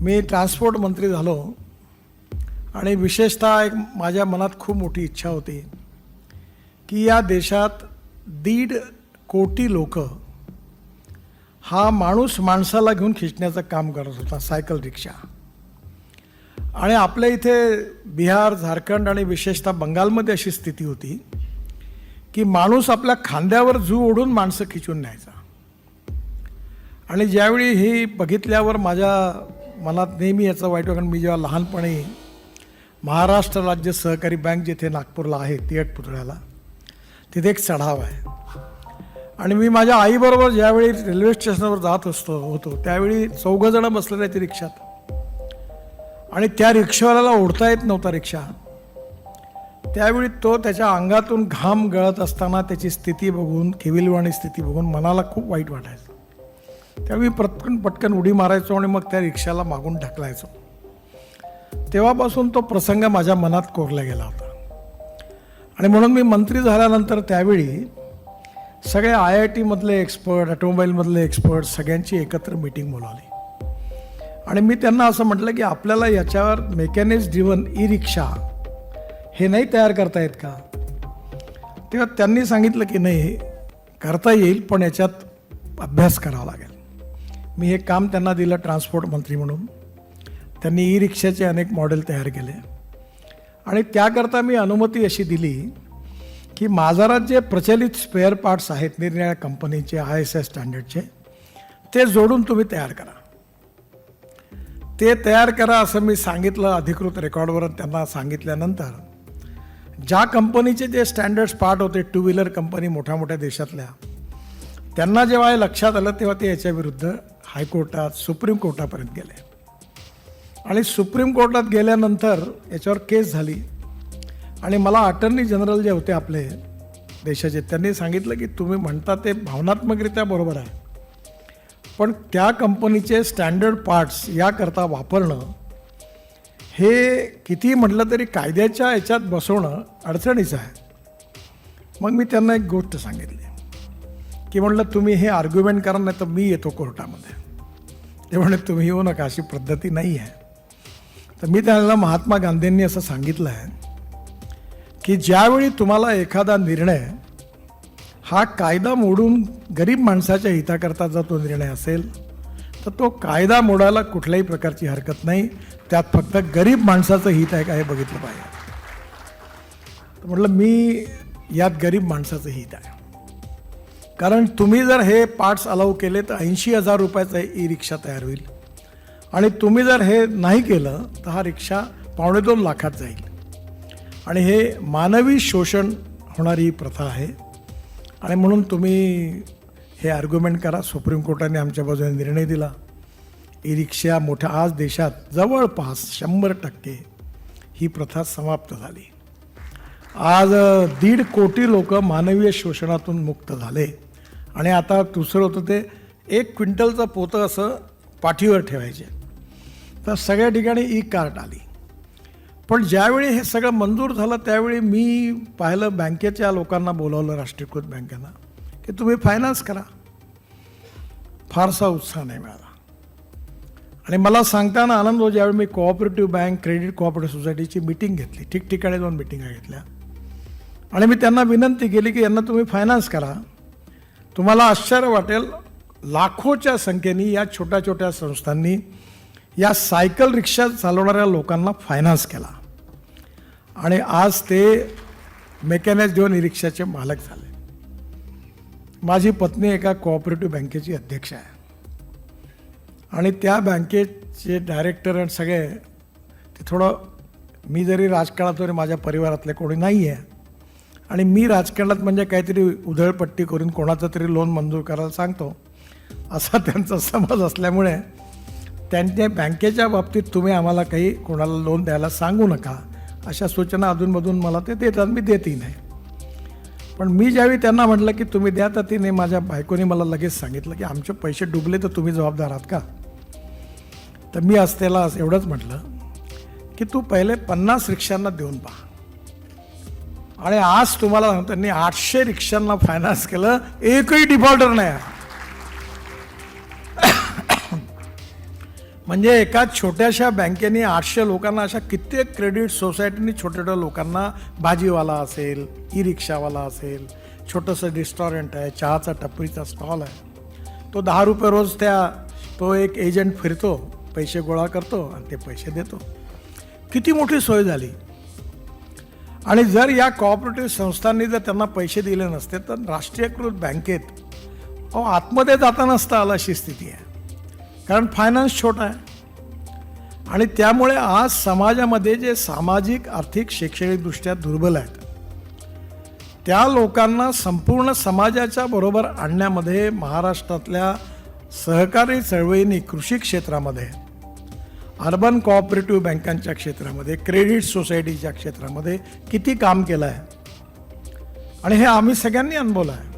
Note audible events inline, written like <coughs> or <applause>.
मी transport मंत्री झालो. आणि विशेषतः एक माझ्या मनात खूप मोठी इच्छा होती की या देशात दीड कोटी लोक हा माणूस माणसाला घेऊन खिचण्याचं काम करत होता सायकल रिक्षा. आणि आपल्या इथे बिहार झारखंड आणि विशेषतः बंगालमध्ये अशी स्थिती होती की माणूस आपल्या खांद्यावर जू ओढून माणसं खिचून न्यायचा. आणि ज्यावेळी ही बघितल्यावर माझ्या मनात नेहमी याचं वाईट कारण मी जेव्हा लहानपणी महाराष्ट्र राज्य सहकारी बँक जिथे नागपूरला आहे तियट पुतळ्याला तिथे एक चढाव आहे. आणि मी माझ्या आईबरोबर ज्यावेळी रेल्वे स्टेशनवर जात असतो होतो त्यावेळी चौघंजणं बसलेले आहेत रिक्षात. आणि त्या रिक्षावाल्याला ओढता येत नव्हता रिक्षा. त्यावेळी तो त्याच्या अंगातून घाम गळत असताना त्याची स्थिती बघून केविलवाणी स्थिती बघून मनाला खूप वाईट वाटायचं. त्यावेळी पटकन पटकन उडी मारायचो आणि मग त्या रिक्षाला मागून ढकलायचो. तेव्हापासून तो प्रसंग माझ्या मनात कोरला गेला होता. आणि म्हणून मी मंत्री झाल्यानंतर त्यावेळी सगळे आय आय टीमधले एक्सपर्ट ऑटोमोबाईलमधले एक्सपर्ट सगळ्यांची एकत्र मीटिंग बोलावली. आणि मी त्यांना असं म्हटलं की आपल्याला याच्यावर मेकॅनिक्स ड्रिवन ई रिक्षा हे नाही तयार करता येत का? तेव्हा त्यांनी सांगितलं की नाही करता येईल पण याच्यात अभ्यास करावा लागेल. मी हे काम त्यांना दिलं ट्रान्सपोर्ट मंत्री म्हणून. त्यांनी ई रिक्षाचे अनेक मॉडेल तयार केले. आणि त्याकरता मी अनुमती अशी दिली की बाजारात जे प्रचलित स्पेअर पार्ट्स आहेत निरनिराळ्या कंपनीचे आय एस एस स्टँडर्डचे ते जोडून तुम्ही तयार करा. ते तयार करा असं मी सांगितलं अधिकृत रेकॉर्डवर त्यांना सांगितल्यानंतर ज्या कंपनीचे जे स्टँडर्ड्स पार्ट होते टू व्हीलर कंपनी मोठ्या मोठ्या देशातल्या त्यांना जेव्हा हे लक्षात आलं तेव्हा ते याच्या विरुद्ध हायकोर्टात सुप्रीम कोर्टापर्यंत गेले. आणि सुप्रीम कोर्टात गेल्यानंतर याच्यावर केस झाली. आणि मला अटर्नी जनरल जे होते आपले देशाचे त्यांनी सांगितलं की तुम्ही म्हणता ते भावनात्मकरित्या बरोबर आहे. पण त्या कंपनीचे स्टँडर्ड पार्ट्स याकरता वापरणं हे किती म्हटलं तरी कायद्याच्या याच्यात बसवणं अडचणीचं आहे. मग मी त्यांना एक गोष्ट सांगितली. की म्हणलं तुम्ही हे आर्ग्युमेंट करा नाही तर मी येतो कोर्टामध्ये. ते म्हणले तुम्ही येऊ नका अशी पद्धती नाही आहे. तर मी त्यांना महात्मा गांधींनी असं सांगितलं आहे की ज्यावेळी तुम्हाला एखादा निर्णय हा कायदा मोडून गरीब माणसाच्या हिताकरता जर तो निर्णय असेल तर तो कायदा मोडायला कुठल्याही प्रकारची हरकत नाही. त्यात फक्त गरीब माणसाचं हित आहे का हे बघितलं पाहिजे. तर म्हटलं मी यात गरीब माणसाचं हित आहे. कारण तुम्ही जर हे पार्ट्स अलाऊ केले तर ऐंशी हजार रुपयाचा ई रिक्षा तयार होईल. आणि तुम्ही जर हे नाही केलं तर हा रिक्षा पावणे दोन लाखात जाईल. आणि हे मानवी शोषण होणारी ही प्रथा आहे. आणि म्हणून तुम्ही हे आर्ग्युमेंट करा. सुप्रीम कोर्टाने आमच्या बाजूने निर्णय दिला. ई रिक्षा मोठ्या आज देशात जवळपास शंभर टक्के ही प्रथा समाप्त झाली. आज दीड कोटी लोक मानवीय शोषणातून मुक्त झाले. आणि आता दुसरं होतं ते एक क्विंटलचं पोतं असं पाठीवर ठेवायचे. तर सगळ्या ठिकाणी ई कार्ट आली. पण ज्यावेळी हे सगळं मंजूर झालं त्यावेळी मी पाहिलं बँकेच्या लोकांना बोलावलं राष्ट्रीयकृत बँकेला की तुम्ही फायनान्स करा. फारसा उत्साह नाही मिळाला. आणि मला सांगताना आनंद हो ज्यावेळी मी कोऑपरेटिव्ह बँक क्रेडिट कोऑपरेटिव्ह सोसायटीची मिटिंग घेतली. ठिकठिकाणी दोन मिटिंगा घेतल्या. आणि मी त्यांना विनंती केली की यांना तुम्ही फायनान्स करा. तुम्हाला आश्चर्य वाटेल लाखोच्या संख्येने या छोट्या छोट्या संस्थांनी या सायकल रिक्षा चालवणाऱ्या लोकांना फायनान्स केला. आणि आज ते मेकॅनिक देऊन ई रिक्षाचे मालक झाले. माझी पत्नी एका कोऑपरेटिव्ह बँकेची अध्यक्ष आहे. आणि त्या बँकेचे डायरेक्टर आणि सगळे ते थोडं मी जरी राजकारणात तरी माझ्या परिवारातले कोणी नाही आहे आणि मी राजकारणात म्हणजे काहीतरी उधळपट्टी करून कोणाचं तरी लोन मंजूर करायला सांगतो असा <laughs> त्यांचा समज असल्यामुळे त्यांच्या बँकेच्या बाबतीत तुम्ही आम्हाला काही कोणाला लोन द्यायला सांगू नका अशा सूचना अधूनमधून मला ते देतात मी देतही नाही. पण मी ज्यावेळी त्यांना म्हटलं की तुम्ही द्या तर तिने माझ्या बायकोने मला लगेच सांगितलं की आमचे पैसे डुबले तर तुम्ही जबाबदार आहात का? तर मी असतेला एवढंच म्हटलं की तू पहिले पन्नास रिक्षांना देऊन पहा. आणि आज तुम्हाला सांगतो त्यांनी आठशे रिक्षांना फायनान्स केलं. एकही डिफॉल्टर नाही <coughs> म्हणजे एका छोट्याशा बँकेने आठशे लोकांना अशा कित्येक क्रेडिट सोसायटीनी छोट्या छोट्या लोकांना भाजीवाला असेल ई रिक्षावाला असेल छोटंसं रेस्टॉरंट आहे चहाचा टपरीचा स्टॉल आहे. तो दहा रुपये रोज त्या तो एक एजंट फिरतो पैसे गोळा करतो आणि ते पैसे देतो. किती मोठी सोय झाली? आणि जर या कॉपरेटिव्ह संस्थांनी जर त्यांना पैसे दिले नसते तर राष्ट्रीयकृत बँकेत अहो आतमध्ये जाता नसता आला अशी स्थिती आहे. कारण फायनान्स छोटा आहे. आणि त्यामुळे आज समाजामध्ये जे सामाजिक आर्थिक शैक्षणिकदृष्ट्या दुर्बल आहेत त्या लोकांना संपूर्ण समाजाच्या बरोबर आणण्यामध्ये महाराष्ट्रातल्या सहकारी चळवळींनी कृषी क्षेत्रामध्ये अर्बन कोऑपरेटिव्ह बँकांच्या क्षेत्रामध्ये क्रेडिट सोसायटीच्या क्षेत्रामध्ये किती काम केलं आहे? आणि हे आम्ही सगळ्यांनी अनुभवलं आहे.